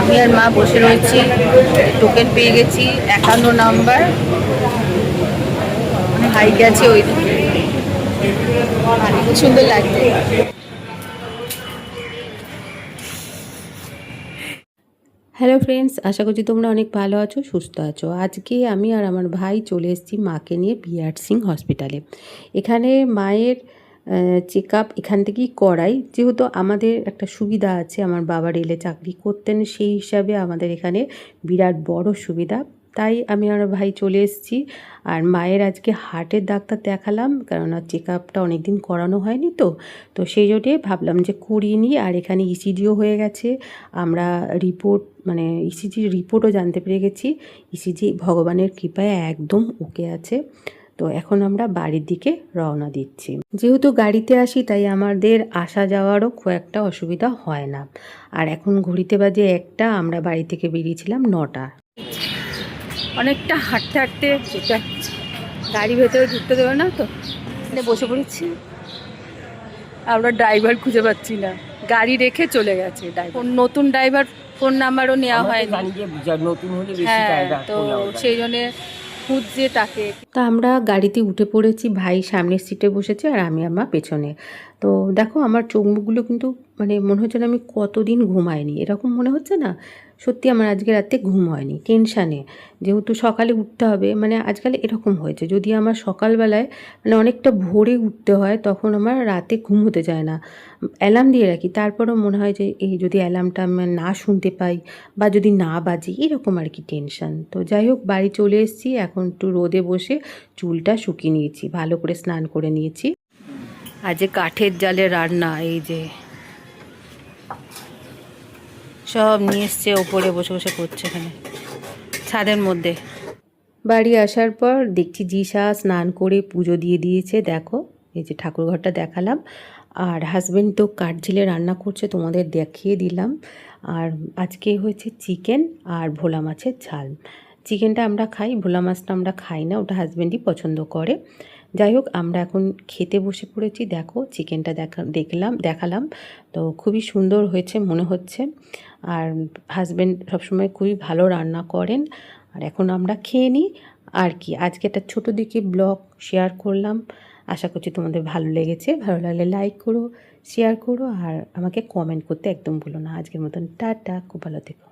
আমি আর মা বসে রয়েছি টোকেন পেয়ে গেছি, একান্ন নাম্বার ভাই গেছে ওই খুব সুন্দর লাগছে। হ্যালো ফ্রেন্ডস আশা করছি তোমরা অনেক ভালো আছো, সুস্থ আছো। আজকে আমি আর আমার ভাই চলে এসেছি মাকে নিয়ে বিআর সিং হসপিটালে এখানে মায়ের চেক আপ এখান থেকেই করাই। যেহেতু আমাদের একটা সুবিধা আছে, আমার বাবা রেলে চাকরি করতেন, সেই হিসাবে আমাদের এখানে বিরাট বড় সুবিধা। তাই আমি আর ভাই চলে এসেছি। আর মায়ের আজকে হার্টের ডাক্তার দেখালাম, কেননা চেক আপটা অনেক দিন করানো হয়নি তো। তো সেই জন্যে ভাবলাম যে করিয়ে নিই, আর এখানে ইসিজিও হয়ে গেছে। আমরা রিপোর্ট মানে ইসিজির রিপোর্টও জানতে পেরে গেছি। ইসিজি ভগবানের কৃপায় একদম ওকে আছে। তো এখন আমরা বাড়ির দিকে রওনা দিচ্ছি। যেহেতু গাড়িতে আসি তাই আমাদের আসা যাওয়ারও খুব একটা অসুবিধা হয় না। আর এখন ঘড়িতে বাজে একটা আমরা বাড়ি থেকে বেরিয়েছিলাম নটা। অনেকটা হাঁটতে হাঁটতে গাড়ি ভেতরে ঢুকতে দেবে না তো? বসে পড়েছি। আমরা ড্রাইভার খুঁজে পাচ্ছি না। গাড়ি রেখে চলে গেছে ড্রাইভার। নতুন ড্রাইভার ফোন নাম্বারও নেওয়া হয়নি। নতুন হলে হ্যাঁ তো সেই জন্যে খুঁজছে তাকে তা আমরা গাড়িতে উঠে পড়েছি, ভাই সামনের সিটে বসেছে আর আমি আমার পেছনে। তো দেখো আমার চোখ মুখগুলো কিন্তু মানে মনে হচ্ছে না আমি কতদিন ঘুমাইনি। এরকম মনে হচ্ছে না? সত্যি আমার আজকে রাতে ঘুম হয়নি, টেনশানে। যেহেতু সকালে উঠতে হবে মানে আজকাল এরকম হয়েছে। যদি আমার সকালবেলায় মানে অনেকটা ভোরে উঠতে হয়, তখন আমার রাতে ঘুম হতে যায় না। অ্যালার্ম দিয়ে রাখি, তারপরেও মনে হয় যে এই যদি অ্যালার্মটা আমি না শুনতে পাই বা যদি না বাজে, এরকম আর কি টেনশান। তো যাই হোক, বাড়ি চলে এসেছি, এখন একটু রোদে বসে চুলটা শুকিয়ে নিয়েছি, ভালো করে স্নান করে নিয়েছি। আজ কাঠের জালে রান্না, এই যে সব নিয়ে এসছে, ওপরে বসে বসে করছে এখানে, ছাদের মধ্যে। বাড়ি আসার পর দেখছি জিসা স্নান করে পুজো দিয়ে দিয়েছে, দেখো, এই যে ঠাকুরঘরটা দেখালাম। আর হাজব্যান্ড তো কাঠঝিলে রান্না করছে, তোমাদের দেখিয়ে দিলাম। আর আজকে হয়েছে চিকেন আর ভোলা মাছের ঝাল। চিকেনটা আমরা খাই, ভোলা মাছটা আমরা খাই না, ওটা হাজব্যান্ডই পছন্দ করে। যাই হোক আমরা এখন খেতে বসে পড়েছি। দেখো চিকেনটা দেখা, দেখলাম, দেখালাম। তো খুবই সুন্দর হয়েছে, মনে হচ্ছে। আর হাজবেন্ড সবসময় খুবই ভালো রান্না করেন। আর এখন আমরা খেয়ে নিই। আর কি, আজকে একটা ছোটো দিকে ব্লগ শেয়ার করলাম। আশা করছি তোমাদের ভালো লেগেছে। ভালো লাগলে লাইক করো শেয়ার করো, আর আমাকে কমেন্ট করতে একদম ভুলো না। আজকের মতন টাটা, খুব ভালো থেকো।